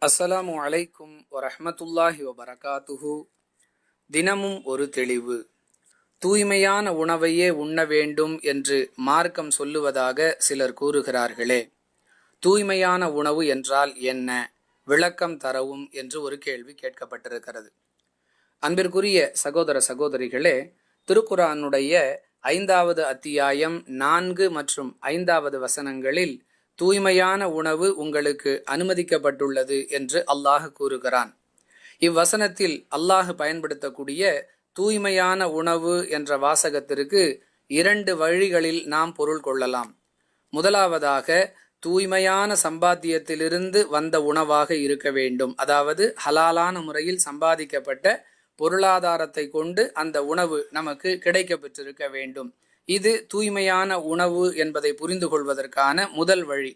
அஸ்ஸலாமு அலைக்கும் வரஹ்மத்துல்லாஹி வபரகாத்துஹு. தினமும் ஒரு தெளிவு. தூய்மையான உணவையே உண்ண வேண்டும் என்று மார்க்கம் சொல்லுவதாக சிலர் கூறுகிறார்களே. தூய்மையான உணவு என்றால் என்ன? விளக்கம் தரவும் என்று ஒரு கேள்வி கேட்கப்பட்டிருக்கிறது. அன்பிற்குரிய சகோதர சகோதரிகளே திருக்குரானுடைய ஐந்தாவது அத்தியாயம் நான்கு மற்றும் ஐந்தாவது வசனங்களில் தூய்மையான உணவு உங்களுக்கு அனுமதிக்கப்பட்டுள்ளது என்று அல்லாஹ் கூறுகிறான். இவ்வசனத்தில் அல்லாஹ் பயன்படுத்தக்கூடிய தூய்மையான உணவு என்ற வாசகத்திற்கு இரண்டு வழிகளில் நாம் பொருள் கொள்ளலாம். முதலாவதாக தூய்மையான சம்பாத்தியத்திலிருந்து வந்த உணவாக இருக்க வேண்டும். அதாவது ஹலாலான முறையில் சம்பாதிக்கப்பட்ட பொருளாதாரத்தை கொண்டு அந்த உணவு நமக்கு கிடைக்க பெற்றிருக்க வேண்டும். இது தூய்மையான உணவு என்பதை புரிந்து கொள்வதற்கான முதல் வழி.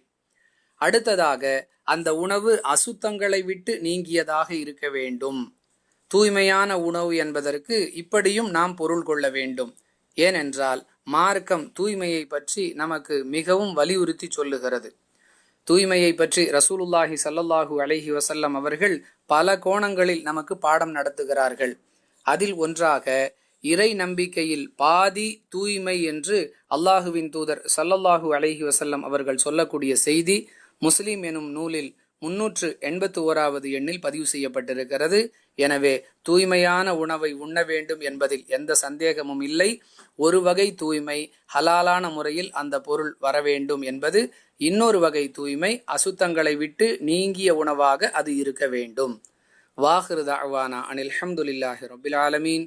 அடுத்ததாக அந்த உணவு அசுத்தங்களை விட்டு நீங்கியதாக இருக்க வேண்டும். தூய்மையான உணவு என்பதற்கு இப்படியும் நாம் பொருள் கொள்ள வேண்டும். ஏனென்றால் மார்க்கம் தூய்மையை பற்றி நமக்கு மிகவும் வலியுறுத்தி சொல்லுகிறது. தூய்மையை பற்றி ரசூலுல்லாஹி சல்லல்லாஹு அலஹி வசல்லம் அவர்கள் பல கோணங்களில் நமக்கு பாடம் நடத்துகிறார்கள். அதில் ஒன்றாக இறை நம்பிக்கையில் பாதி தூய்மை என்று அல்லாஹுவின் தூதர் சல்லல்லாஹு அலைஹி வசல்லம் அவர்கள் சொல்லக்கூடிய செய்தி முஸ்லிம் எனும் நூலில் முன்னூற்று எண்பத்து ஓராவது எண்ணில் பதிவு செய்யப்பட்டிருக்கிறது. எனவே தூய்மையான உணவை உண்ண வேண்டும் என்பதில் எந்த சந்தேகமும் இல்லை. ஒரு வகை தூய்மை ஹலாலான முறையில் அந்த பொருள் வர வேண்டும் என்பது இன்னொரு வகை தூய்மை அசுத்தங்களை விட்டு நீங்கிய உணவாக அது இருக்க வேண்டும். வாஹிரு தாவானா அனில் அஹமதுல்லாஹி ரபில் ஆலமீன்.